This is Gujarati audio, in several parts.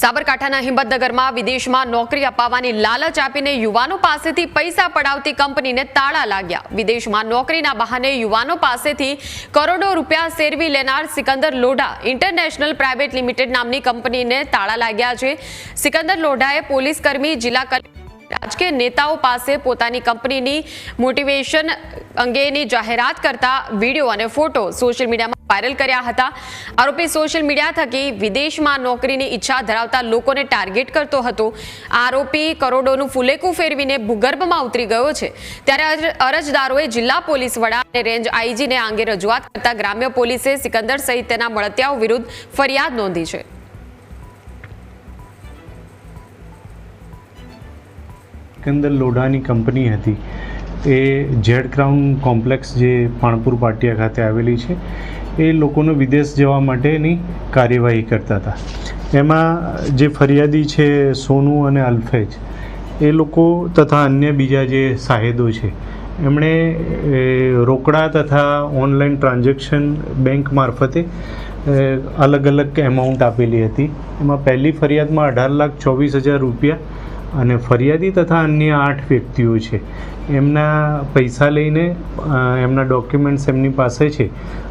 સાબરકાંઠાના હિંમતનગરમાં વિદેશમાં નોકરી અપાવવાની લાલચ આપીને યુવાનો પાસેથી પૈસા પડાવતી કંપનીને તાળા લાગ્યા. વિદેશમાં નોકરીના બહાને યુવાનો પાસેથી કરોડો રૂપિયા સેરવી લેનાર Sikandar Lodha international private limited નામની કંપનીને તાળા લાગ્યા છે. સિકંદર લોઢાએ પોલીસ કર્મી જિલ્લા કલેક્ટર રાજકીય નેતાઓ પાસે પોતાની કંપનીની મોટિવેશન અંગેની જાહેરાત કરતા વીડિયો અને ફોટો સોશિયલ મીડિયામાં વાયરલ કર્યા હતા. આરોપી સોશિયલ મીડિયા થકી વિદેશમાં નોકરીની ઈચ્છા ધરાવતા લોકોને ટાર્ગેટ કરતો હતો. આરોપી કરોડોનું ફુલેકું ફેરવીને ભૂગર્ભમાં ઉતરી ગયો છે. ત્યારે અરજદારોએ જિલ્લા પોલીસ વડા અને રેન્જ આઈજીને આ અંગે રજૂઆત કરતા ગ્રામ્ય પોલીસે સિકંદર સહિત તેના મળતિયાઓ વિરુદ્ધ ફરિયાદ નોંધી છે. સિકંદર લોઢાની કંપની હતી. એ ઝેડ ક્રાઉન કોમ્પ્લેક્સ જે પાણપુર પાટિયા ખાતે આવેલી છે, એ લોકોનો વિદેશ જવા માટેની કાર્યવાહી કરતા હતા. એમાં જે ફરિયાદી છે સોનુ અને અલ્ફેજ, એ લોકો તથા અન્ય બીજા જે સાહેદો છે, એમણે રોકડા તથા ઓનલાઈન ટ્રાન્ઝેક્શન બેંક મારફતે અલગ અલગ એમાઉન્ટ આપેલી હતી. એમાં પહેલી ફરિયાદમાં અઢાર લાખ ચોવીસ હજાર રૂપિયા અને ફરિયાદી તથા અન્ય આઠ વ્યક્તિઓ છે એમના પૈસા લઈને અ, એમના ડોક્યુમેન્ટ્સ એમની પાસે છે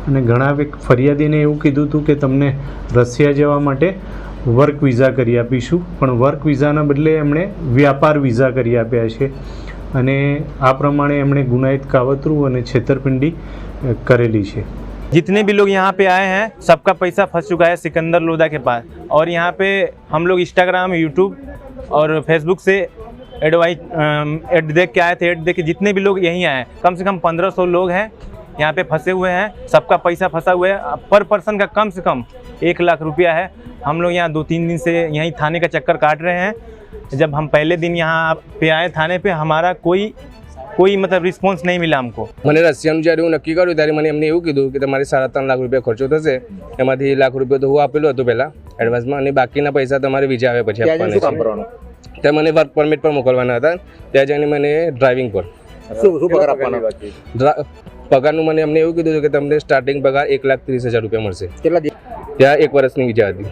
અને ઘણા વ્યક- ફરિયાદીને એવું કીધું હતું કે તમને રશિયા જવા માટે વર્ક વિઝા કરી આપીશું પણ વર્ક વિઝાના બદલે એમણે વ્યાપાર વિઝા કરી આપ્યા છે અને આ પ્રમાણે એમણે ગુનાહિત કાવતરું અને છેતરપિંડી અ, કરેલી છે जितने भी लोग यहाँ पे आए हैं सबका पैसा फंस चुका है सिकंदर लोधा के पास और यहाँ पे हम लोग इंस्टाग्राम यूट्यूब और फेसबुक से एडवाइज एड देख के आए थे एड देख के जितने भी लोग यहीं आए कम से कम पंद्रह सौ लोग हैं, यहाँ पे फंसे हुए हैं, सबका पैसा फंसा हुआ है पर पर्सन का कम से कम एक लाख रुपया है। हम लोग यहाँ दो तीन दिन से यहीं थाने का चक्कर काट रहे हैं। जब हम पहले दिन यहाँ पे आए थाने पे, हमारा कोई કોઈ મતલબ રિસ્પોન્સ નહીં મળ્યા અમકો મને રશિયાનું જ્યારે હું નક્કી કર્યું ત્યારે મને એમને એવું કીધું કે તમારે સાડા ત્રણ લાખ રૂપિયા ખર્ચો થશે. એમાંથી લાખ રૂપિયા તો હું આપેલું હતું પહેલાં એડવાન્સમાં અને બાકીના પૈસા તમારે વિજા આવે પછી આપવાના છે. ત્યાં મને વર્ક પરમિટ પણ મોકલવાના હતા. ત્યાં જઈને મને ડ્રાઇવિંગ પર. શું પગારનું મને એમને એવું કીધું કે તમને સ્ટાર્ટિંગ પગાર એક લાખ ત્રીસ હજાર રૂપિયા મળશે. ત્યાં એક વર્ષની વિજા હતી.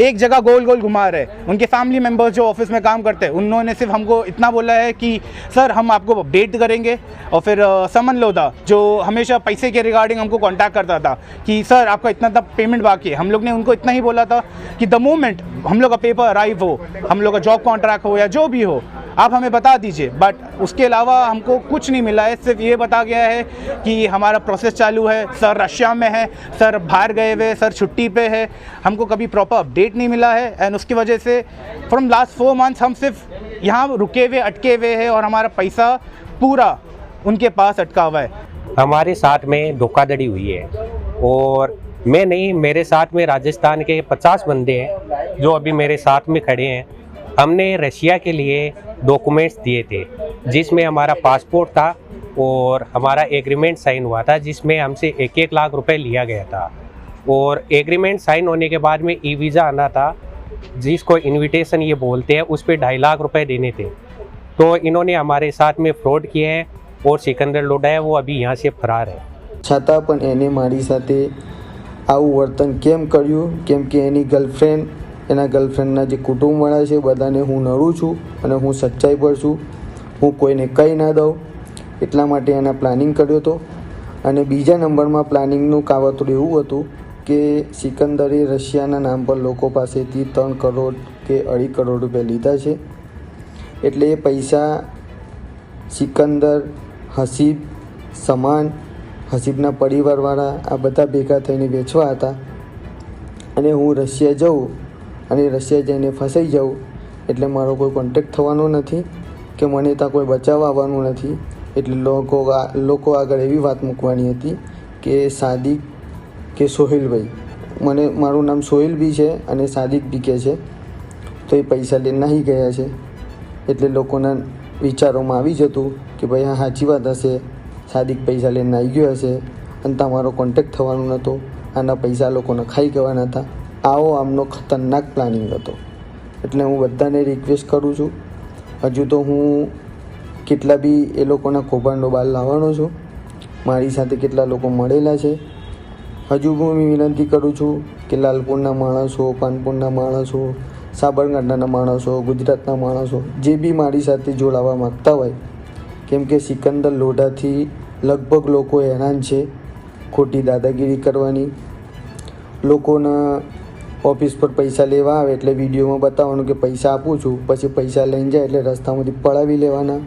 एक जगह गोल गोल घुमा रहे उनके फैमिली मेंबर्स जो ऑफ़िस में काम करते हैं, उन्होंने सिर्फ़ हमको इतना बोला है कि, सर, हम आपको अपडेट करेंगे। और फिर समन लोधा, जो हमेशा पैसे के रिगार्डिंग हमको कांटेक्ट करता था कि, सर, आपका इतना तक पेमेंट बाकी है। हम लोग ने उनको इतना ही बोला था कि द मोमेंट हम लोग का पेपर अराइव हो, हम लोग का जॉब कॉन्ट्रैक्ट हो या जो भी हो आप हमें बता दीजिए। बट उसके अलावा हमको कुछ नहीं मिला है। सिर्फ़ ये बता गया है कि हमारा प्रोसेस चालू है। सर रशिया में है। सर बाहर गए हुए सर छुट्टी पे है। हमको कभी प्रॉपर अपडेट नहीं मिला है। एंड उसकी वजह से फ्रॉम लास्ट फोर मंथ्स हम सिर्फ़ यहाँ रुके हुए, अटके हुए हैं और हमारा पैसा पूरा उनके पास अटका हुआ है। हमारे साथ में धोखाधड़ी हुई है। और मैं नहीं, मेरे साथ में राजस्थान के पचास बंदे हैं जो अभी मेरे साथ में खड़े हैं। हमने रशिया के लिए डॉक्यूमेंट्स दिए थे जिसमें हमारा पासपोर्ट था और हमारा एग्रीमेंट साइन हुआ था जिसमें हमसे एक एक लाख रुपए लिया गया था और एग्रीमेंट साइन होने के बाद में ई वीज़ा आना था जिसको इनविटेशन ये बोलते हैं उस पर ढाई लाख रुपए देने थे तो इन्होंने हमारे साथ में फ्रॉड किया है और सिकंदर लोडा है वो अभी यहाँ से फरार है છતાં પણ એને મારી સાથે આવું વર્તન કેમ કર્યું કેમ કે એની ગર્લફ્રેન્ડ એના ગર્લફ્રેન્ડના જે કુટુંબવાળા છે બધાને હું નડું છું અને હું સચ્ચાઈ પર છું. હું કોઈને કહી ના દઉં. એટલા માટે એના પ્લાનિંગ કર્યો હતો. અને બીજા નંબરમાં પ્લાનિંગનું કાવતરું એવું હતું કે સિકંદરે રશિયાના નામ પર લોકો પાસેથી ત્રણ કરોડ કે અઢી કરોડ રૂપિયા લીધા છે. એટલે એ પૈસા સિકંદર, હસીબ સમાન, હસીબના પરિવારવાળા આ બધા ભેગા થઈને વેચવા હતા. અને હું રશિયા જાઉં અને રશિયા જઈને ફસાઈ જાઉં, એટલે મારો કોઈ કોન્ટેક્ટ થવાનો નથી કે મને ત્યાં કોઈ બચાવવા આવવાનું નથી. એટલે લોકો આ- લોકો આગળ એવી વાત મૂકવાની હતી કે સાદિક કે સોહિલભાઈ. મને, મારું નામ સોહિલ બી છે અને સાદિક બી કે છે. તો એ પૈસા લઈને નાહી ગયા છે. એટલે લોકોના વિચારોમાં આવી જતું કે ભાઈ હા, સાચી વાત હશે. સાદિક પૈસા લઈને આવી ગયો હશે. અને તમારો કોન્ટેક્ટ થવાનો નહોતો. આના પૈસા આ લોકોને ખાઈ ગવાના હતા. આવો આમનો ખતરનાક પ્લાનિંગ હતો. એટલે હું બધાને રિક્વેસ્ટ કરું છું. હજુ તો હું કેટલા બી એ લોકોના કૌભાંડો બહાર લાવવાનો છું. મારી સાથે કેટલા લોકો મળેલા છે. હજુ હું વિનંતી કરું છું કે લાલપુરના માણસો પાનપુરના માણસો સાબરકાંઠાના માણસો ગુજરાતના માણસો જે બી મારી સાથે જોડાવા માગતા હોય, કેમ કે સિકંદર લોઢાથી લગભગ લોકો હેરાન છે, ખોટી દાદાગીરી કરવાની, લોકોના ઓફિસ પર પૈસા લેવા આવે એટલે વિડીયોમાં બતાવવાનું કે પૈસા આપું છું, પછી પૈસા લઈને જાય એટલે રસ્તામાંથી પડાવી લેવાના.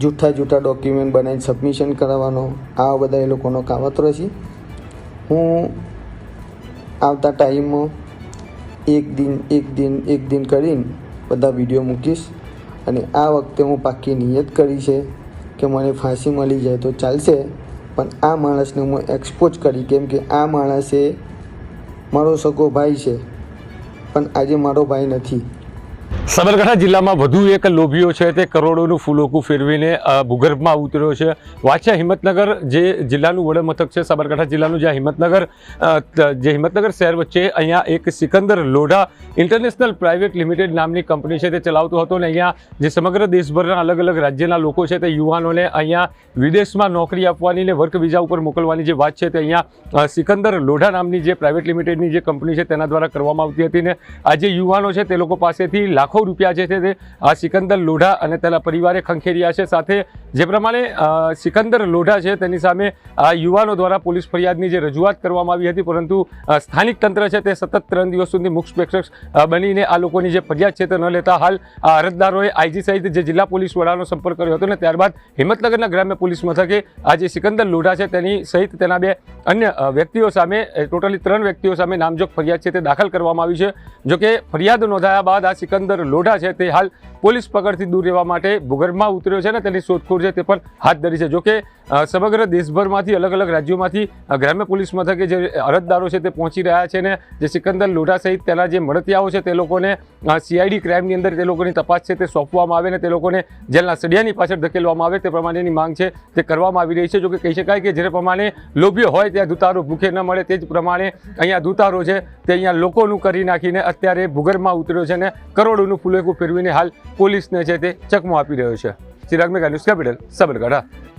જૂઠા જૂઠા ડોક્યુમેન્ટ બનાવીને સબમિશન કરાવવાનો. આ બધા એ લોકોનો કાવતરો છે. હું આવતા ટાઈમમાં એક દિન એક દિન એક દિન કરીને બધા વીડિયો મૂકીશ. અને આ વખતે હું પાક્કી નિયત કરી છે કે મને ફાંસી મળી જાય તો ચાલશે. પણ આ માણસને હું એક્સપોઝ કરી, કેમ કે આ માણસે મારો સગો ભાઈ છે પણ આજે મારો ભાઈ નથી. સાબરકાંઠા જિલ્લામાં વધુ એક લોભીઓ છે તે કરોડોનું ફૂલોકું ફેરવીને ભૂગર્ભમાં ઉતર્યો છે. છે હિંમતનગર જે જિલ્લાનું વડમથક છે, સાબરકાંઠા જિલ્લાનું જ્યાં હિંમતનગર જે હિંમતનગર શહેર વચ્ચે અહીંયા એક Sikandar Lodha international private limited નામની કંપની છે તે ચલાવતો હતો અને અહીંયા જે સમગ્ર દેશભરના અલગ અલગ રાજ્યના લોકો છે તે યુવાનોને અહીંયા વિદેશમાં નોકરી આપવાની ને વર્ક વિઝા ઉપર મોકલવાની જે વાત છે તે અહીંયા સિકંદર લોઢા નામની જે પ્રાઇવેટ લિમિટેડની જે કંપની છે તેના દ્વારા કરવામાં આવતી હતી ને જે યુવાનો છે તે લોકો પાસેથી લાખો રૂપિયા છે તે તે આ સિકંદર લોઢા અને તેના પરિવારે ખંખેર્યા છે. સાથે જે પ્રમાણે સિકંદર લોઢા છે તેની સામે આ યુવાનો દ્વારા પોલીસ ફરિયાદની જે રજૂઆત કરવામાં આવી હતી, પરંતુ સ્થાનિક તંત્ર છે તે સતત ત્રણ દિવસ સુધી મુખ પ્રેક્ષક બનીને આ લોકોની જે ફરિયાદ છે તે ન લેતા હાલ આ અરજદારોએ આઈજી સહિત જે જિલ્લા પોલીસ વડાનો સંપર્ક કર્યો હતો ને ત્યારબાદ હિંમતનગરના ગ્રામ્ય પોલીસ મથકે આ જે સિકંદર લોઢા છે તેની સહિત તેના બે અન્ય વ્યક્તિઓ સામે ટોટલી ત્રણ વ્યક્તિઓ સામે નામજોગ ફરિયાદ છે તે દાખલ કરવામાં આવી છે. જોકે ફરિયાદ નોંધાયા બાદ આ સિકંદર લોઢા છે તે હાલ પોલીસ પકડથી દૂર રહેવા માટે ભૂગર્ભમાં ઉતર્યો છે ને તેની શોધખોળ છે તે પણ હાથ ધરી છે. જોકે સમગ્ર દેશભરમાંથી અલગ અલગ રાજ્યોમાંથી ગ્રામ્ય પોલીસ મથકે જે અરજદારો છે તે પહોંચી રહ્યા છે ને જે સિકંદર લોઢા સહિત તેના જે મળતિયાઓ છે તે લોકોને સીઆઈડી ક્રાઇમની અંદર તે લોકોની તપાસ છે તે સોંપવામાં આવે ને તે લોકોને જેલના સળિયાની પાછળ ધકેલવામાં આવે તે પ્રમાણેની માંગ છે તે કરવામાં આવી રહી છે. જોકે કહી શકાય કે જે પ્રમાણે લોભ્ય હોય ત્યાં દૂતારો ભૂખે ન મળે તે જ પ્રમાણે અહીંયા દૂતારો છે તે અહીંયા લોકોનું કરી નાખીને અત્યારે ભૂગર્ભમાં ઉતર્યો છે ને કરોડોનું ફૂલેકું ફેરવીને હાલ પોલીસને છે તે ચકમો આપી રહ્યો છે. Chirag Megha news capital Sabarkantha.